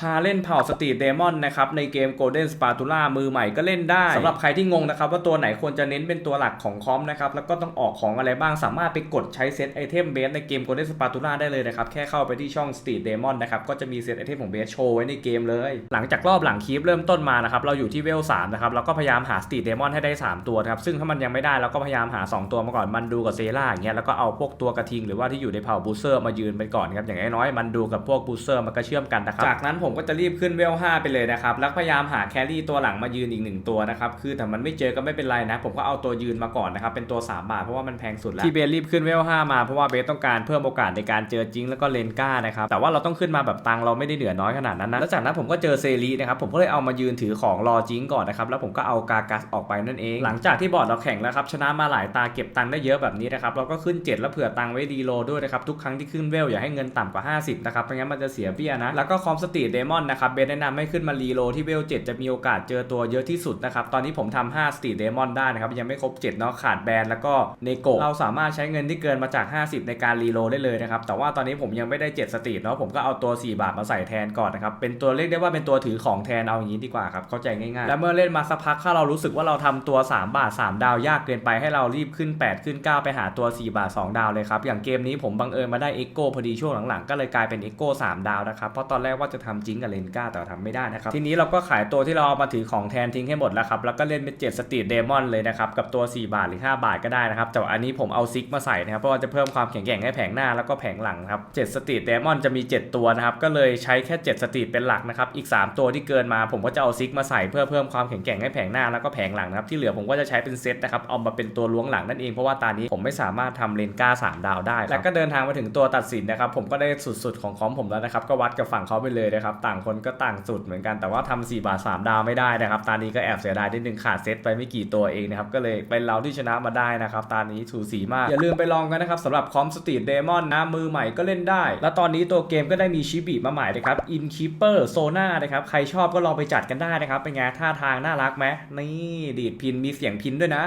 พาเล่นเผ่าสตรีทเดมอนนะครับในเกม Golden Spatula มือใหม่ก็เล่นได้สำหรับใครที่งงนะครับว่าตัวไหนควรจะเน้นเป็นตัวหลักของคอมนะครับแล้วก็ต้องออกของอะไรบ้างสามารถไปกดใช้เซตไอเทมเบสในเกม Golden Spatula ได้เลยนะครับแค่เข้าไปที่ช่อง Street Demon นะครับก็จะมีเซตไอเทมของเบสโชว์ไว้ในเกมเลย หลังจากรอบหลังคีฟเริ่มต้นมานะครับเราอยู่ที่เวล3นะครับเราก็พยายามหา Street Demon ให้ได้ 3 ตัวนะครับซึ่งถ้ามันยังไม่ได้เราก็พยายามหา 2 ตัวมาก่อนมันดูกับเซล่าอย่างเงี้ยแล้วก็เอาพวกตัวกระทิงหรือว่าที่อยู่ในเผ่าบูเซอร์มายืนไปก่อนครับอย่างน้อยๆมันดูกับพวกบูเซอร์มันก็เชื่อมกันนะครับจากนั้นผมมก็จะรีบขึ้นเวล5ไปเลยนะครับ แล้วพยายามหาแครี่ตัวหลังมายืนอีกหนึ่งตัวนะครับคือแต่มันไม่เจอก็ไม่เป็นไรนะ ผมก็เอาตัวยืนมาก่อนนะครับเป็นตัว 3 บาทเพราะว่ามันแพงสุดแล้วที่เบสรีบขึ้นเวล5มาเพราะว่าเบสต้องการเพิ่มโอกาสในการเจอจริงแล้วก็เลนก้านะครับแต่ว่าเราต้องขึ้นมาแบบตังเราไม่ได้เหนือน้อยขนาดนั้นนะแล้วจากนั้นผมก็เจอเซรีนะครับผมก็เลยเอามายืนถือของรอจิงก่อนนะครับแล้วผมก็เอากากัสออกไปนั่นเอง หลังจากที่บอร์ดเราแข่งแล้วครับชนะมาหลายตาเก็บตังได้เยอะแบบนี้นะครับเราก็ขึ้น 7 แล้วเผื่อตังไว้ดีโลด้วยนะครับทุกครั้งที่ขึ้นเวลอย่าให้เงินต่ำกว่า 50นะครับไม่งั้นมันจะเสียเบี้ยนะแล้วก็คอมสตรีทเดมอนนะครับเบสแนะนำให้ขึ้นมารีโลที่เวล7จะมีโอกาสเจอตัวเยอะที่สุดนะครับ ตอนนี้ผมทำ5สตีเดมอนได้นะครับ ยังไม่ครบ 7 เนาะขาดแบนแล้วก็เนโกะเราสามารถใช้เงินที่เกินมาจาก 50 ในการรีโลได้เลยนะครับ แต่ว่าตอนนี้ผมยังไม่ได้ 7 สตีเนาะผมก็เอาตัว 4 บาทมาใส่แทนก่อนนะครับ เป็นตัวเรียกได้ว่าเป็นตัวถือของแทนเอาอย่างนี้ดีกว่าครับเข้าใจง่ายๆ แล้วเมื่อเล่นมาสักพักถ้าเรารู้สึกว่าเราทำตัว 3 บาท 3 ดาวยากเกินไปให้เรารีบขึ้น 8 ขึ้น 9 ไปหาตัว 4 บาท 2 ดาวเลยครับอย่างเกมนี้ผมบังเอิญมาได้เอ็กโกพอดีช่วงหลังๆก็เลยกลายเป็นเอ็กโก3ดาวนะครับเพราะตอนแรกว่าจะทำจิงกับเลนก้าแต่ทำไม่ได้นะครับ ทีนี้เราก็ขายตัวที่เราเอามาถือของแทนทิ้งให้หมดแล้วครับแล้วก็เล่นเป็น7สตรีทเดมอนเลยนะครับกับตัว 4 บาทหรือ 5 บาทก็ได้นะครับแต่วันนี้ผมเอาซิกมาใส่นะครับเพราะว่าจะเพิ่มความแข็งแกร่งให้แผงหน้าแล้วก็แผงหลังครับ7สตรีทเดมอนจะมี 7 ตัวนะครับก็เลยใช้แค่ 7 สตรีทเป็นหลักนะครับอีก 3 ตัวที่เกินมาผมก็จะเอาซิกมาใส่เพื่อเพิ่มความแข็งแกร่งให้แผงหน้าแล้วก็แผงหลังนะครับที่เหลือผมก็จะใช้เป็นเซตนะครับเอามาเป็นตัวล้วงหลังนั่นเองเพราะว่าตอนนี้ผมไม่สามารถทำเลนก้า 3 ดาวได้ แล้วก็เดินทางมาถึงตัวตัดสินนะครับผมก็ได้สุดๆของคอมผมแล้วนะครับก็วัดกับฝั่งเขาไปเลยนะครับต่างคนก็ต่างสุดเหมือนกันแต่ว่าทำ4บาท3ดาวไม่ได้นะครับตอนนี้ก็แอบเสียดายนิดนึงขาดเซตไปไม่กี่ตัวเองนะครับ ก็เลยเป็นเราที่ชนะมาได้นะครับตอนนี้สูสีมาก อย่าลืมไปลองกันนะครับสำหรับคอมสตรีทเดมอนนะมือใหม่ก็เล่นได้ แล้วตอนนี้ตัวเกมก็ได้มีชิบิมาใหม่นะครับอินคิปเปอร์โซน่านะครับใครชอบก็ลองไปจัดกันได้นะครับเป็นไงท่าทางน่ารักไหมนี่ดีดพินมีเสียงพินด้วยนะ